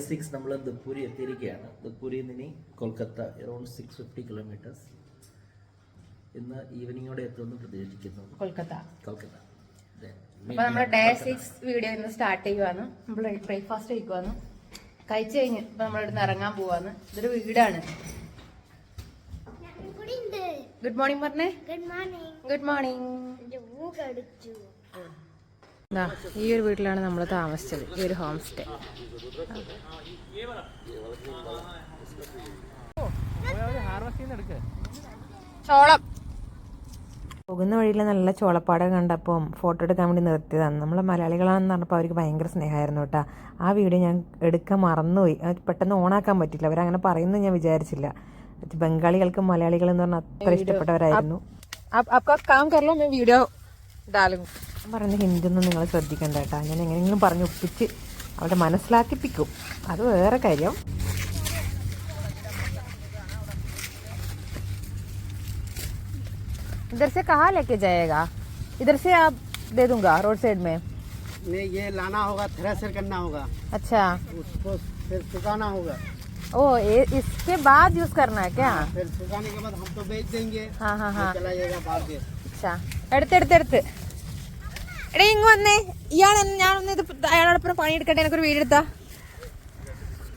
Six നമ്മൾ ദുപ്പൂരി എത്തിയിരിക്കുകയാണ്. ദപ്പൂരിയിൽ നിന്ന് ഇനി Kolkata around six fifty kilometres ഇന്ന് ഈവനിങ്ങോടെ എത്തുമെന്ന് പ്രതീക്ഷിക്കുന്നു. കൊൽക്കത്ത. കൊൽക്കത്ത. അപ്പോൾ നമ്മൾ അപ്പൊ നമ്മുടെ ഡേ സിക്സ് വീഡിയോ ഇന്ന് സ്റ്റാർട്ട് ചെയ്യുവാണ്. നമ്മൾ ബ്രേക്ക്ഫാസ്റ്റ് കഴിക്കുവാന്ന് കഴിച്ചു കഴിഞ്ഞ് ഇപ്പൊ നമ്മൾ ഇവിടുന്ന് ഇറങ്ങാൻ പോവാന്ന് ഇതൊരു വീടാണ്. ഗുഡ് മോർണിംഗ് പറഞ്ഞേ. ഗുഡ് മോർണിംഗ് ഗുഡ് മോർണിംഗ് എന്റെ പൂ കടിച്ചു ഈ ഒരു വീട്ടിലാണ് നമ്മൾ താമസിച്ചത് ഈ ഒരു ഹോം സ്റ്റേ ചോളം പോകുന്ന വഴിയിൽ നല്ല ചോളപ്പാടം കണ്ടപ്പം ഫോട്ടോ എടുക്കാൻ വേണ്ടി നിർത്തിയതാണ് നമ്മൾ മലയാളികളാണെന്ന് പറഞ്ഞപ്പോൾ അവർക്ക് ഭയങ്കര സ്നേഹമായിരുന്നു കേട്ടോ ആ വീഡിയോ ഞാൻ എടുക്കാൻ മറന്നുപോയി അത് പെട്ടെന്ന് ഓണാക്കാൻ പറ്റില്ല അവരങ്ങനെ പറയുന്നു ഞാൻ വിചാരിച്ചില്ല അത് ബംഗാളികൾക്കും മലയാളികൾ എന്ന് പറഞ്ഞാൽ അത്ര ഇഷ്ടപ്പെട്ടവരായിരുന്നു आपका काम कर लो मैं वीडियो डालूंगी ഞാൻ പറയുന്ന ഹിന്ദി ഒന്നും നിങ്ങൾ ശ്രദ്ധിക്കണ്ട കേട്ടോ ഞാൻ എങ്ങനെയെങ്കിലും പറഞ്ഞ് ഒപ്പിച്ച് അവരുടെ മനസ്സിലാക്കിപ്പിക്കും അത് വേറെ കാര്യം इधर से कहाँ लेके जाएगा इधर से आप दे दूंगा रोड साइड में नहीं ये लाना होगा थ्रेसर करना होगा अच्छा उसको फिर सुखाना होगा ओ ये इसके बाद यूज करना है क्या फिर सुखाने के बाद हम तो बेच देंगे हाँ हाँ हाँ ये चला जाएगा बाहर के അച്ഛാ എടുത്തെടുത്തെടുത്ത് എടേ ഇങ്ങ് വന്നേ. ഇയാൾ ഞാനൊന്ന് ഇത് അയാളോടൊപ്പം പണിയെടുക്കട്ടെ എനിക്കൊരു വീടെടുത്താ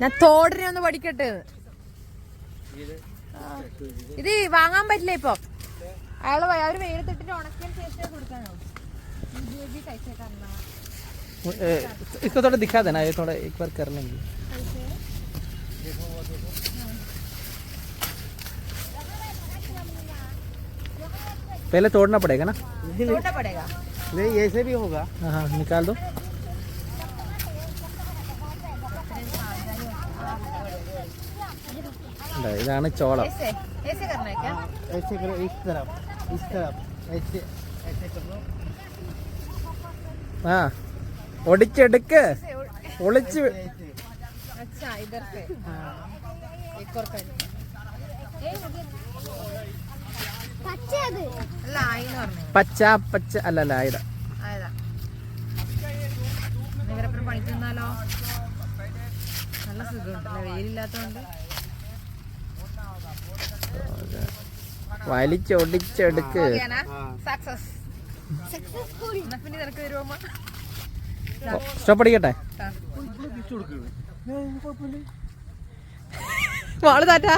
ഞാൻ തോടിനെ ഒന്ന് പഠിക്കട്ടെ. ഇത് വാങ്ങാൻ പറ്റില്ല ഇപ്പൊ. അയാൾ അവർ വെയിലത്തിട്ടിട്ട് ഉണക്കിയ ശേഷം കൊടുക്കാനോ? इसको थोड़ा दिखा देना ये थोड़ा एक बार कर लेंगे पहले तोड़ना पड़ेगा ना तोड़ना पड़ेगा नहीं ऐसे भी होगा हाँ हाँ निकाल दो ഇതാ, ഇതാണ് ചോളം ऐसे ऐसे करना है क्या ऐसे करो इस तरफ इस तरफ ऐसे ऐसे कर लो ആ ഒടിച്ചെടുക്ക് ഒളിച്ച് വി- ऐसे अच्छा इधर से एक और कर പച്ച പച്ച അല്ലല്ല അല്ല ആയതാ നല്ല സുഖമുണ്ടല്ലേ വെയിലില്ലാത്തോണ്ട് വലിച്ചൊടിച്ചെടുക്ക്. ഇഷ്ടപ്പെടിക്കട്ടെ വാൾ മോൾ താറ്റാ.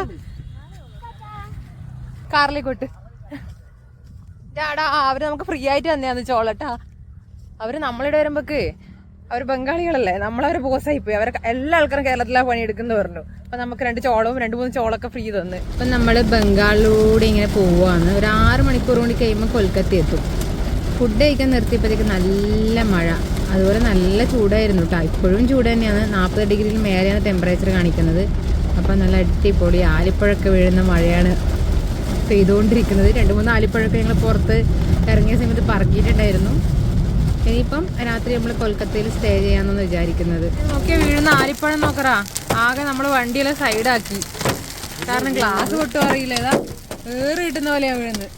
കാറിലേക്കോട്ട് ചാടാ അവർ നമുക്ക് ഫ്രീ ആയിട്ട് തന്നെയാന്ന് ചോളട്ടാ. അവർ നമ്മളിവിടെ വരുമ്പോക്ക് അവർ ബംഗാളികളല്ലേ? നമ്മളവരെ ബോസായി പോയി. അവരെ എല്ലാ ആൾക്കാരും കേരളത്തിലാ പണിയെടുക്കുന്നു പറഞ്ഞു. അപ്പൊ നമുക്ക് രണ്ട് ചോളവും രണ്ട് മൂന്ന് ചോളൊക്കെ ഫ്രീ തന്ന്. അപ്പൊ നമ്മൾ ബംഗാളിലൂടെ ഇങ്ങനെ പോവാണ്. ഒരു ആറ് മണിക്കൂർ കൂടി കഴിയുമ്പോൾ കൊൽക്കത്ത എത്തും. ഫുഡ് കഴിക്കാൻ നിർത്തിയപ്പോഴത്തേക്ക് നല്ല മഴ. അതുപോലെ നല്ല ചൂടായിരുന്നു കേട്ടോ ഇപ്പോഴും ചൂട് തന്നെയാണ്. നാൽപ്പത് ഡിഗ്രിയിൽ മേലെയാണ് ടെമ്പറേച്ചർ കാണിക്കുന്നത്. അപ്പം നല്ല അടിപൊളി ആലിപ്പഴൊക്കെ വീഴുന്ന മഴയാണ്. പെയ്തുകൊണ്ടിരിക്കുന്നത്. രണ്ട് മൂന്ന് ആലിപ്പഴമൊക്കെ ഞങ്ങൾ പുറത്ത് ഇറങ്ങിയ സമയത്ത് പറക്കിയിട്ടുണ്ടായിരുന്നു. ഇനിയിപ്പം രാത്രി നമ്മൾ കൊൽക്കത്തയിൽ സ്റ്റേ ചെയ്യാമെന്നാണ് വിചാരിക്കുന്നത്. ഓക്കെ വീഴുന്ന ആലിപ്പഴം നോക്കറാ. ആകെ നമ്മൾ വണ്ടിയിലെ സൈഡാക്കി. കാരണം ഗ്ലാസ് പൊട്ടും അറിയില്ല. ഏതാ ഏറി കിട്ടുന്ന പോലെയാണ് വീഴുന്നത്.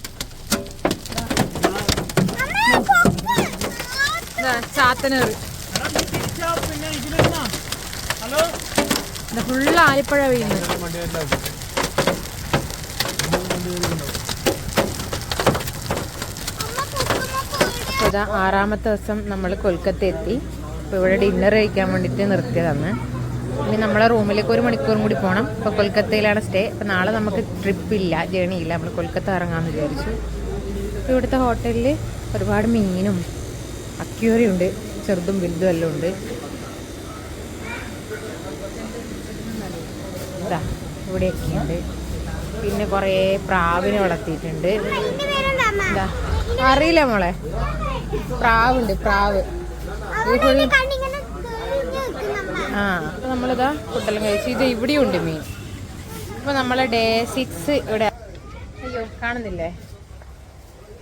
ഫുള്ള് ആലിപ്പഴ വീഴുന്നത്. ഇതാ ആറാമത്തെ ദിവസം നമ്മൾ കൊൽക്കത്ത എത്തി. അപ്പോൾ ഇവിടെ ഡിന്നർ കഴിക്കാൻ വേണ്ടിയിട്ട് നിർത്തിയതാണ്. ഇനി നമ്മളെ റൂമിലേക്ക് ഒരു മണിക്കൂറും കൂടി പോകണം ഇപ്പോൾ കൊൽക്കത്തയിലാണ് സ്റ്റേ അപ്പോൾ നാളെ നമുക്ക് ട്രിപ്പ് ഇല്ല ജേണി ഇല്ല. നമ്മൾ കൊൽക്കത്ത ഇറങ്ങാമെന്ന് വിചാരിച്ചു. ഇവിടുത്തെ ഹോട്ടലിൽ ഒരുപാട് മീനും അക്യൂറിയുണ്ട് ചെറുതും വലുതും എല്ലാം ഉണ്ട്. ഇതാ ഇവിടെയൊക്കെ ഉണ്ട് പിന്നെ കുറേ പ്രാവിനെ വളർത്തിയിട്ടുണ്ട്. അറിയില്ല മോളെ. പ്രാവുണ്ട് പ്രാവ്. ആ അപ്പൊ നമ്മളിതാ ഫുഡെല്ലാം കഴിച്ചു ഇത് ഇവിടെയും ഉണ്ട് മീൻ. അപ്പൊ നമ്മളെ ഡേ സിക്സ് ഇവിടെ അയ്യോ കാണുന്നില്ലേ?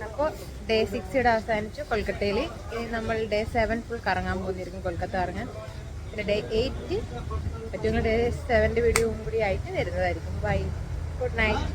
അപ്പോൾ ഡേ സിക്സ് ഇവിടെ അവസാനിച്ചു കൊൽക്കത്തയിൽ ഇനി നമ്മൾ ഡേ സെവൻ ഫുൾ കറങ്ങാൻ പോകുന്നിരിക്കും കൊൽക്കത്ത ഇറങ്ങാൻ പിന്നെ ഡേ എയ്റ്റ് പറ്റുന്ന ഡേ സെവന്റെ വീഡിയോ കൂടി ആയിട്ട് വരുന്നതായിരിക്കും. Bye good night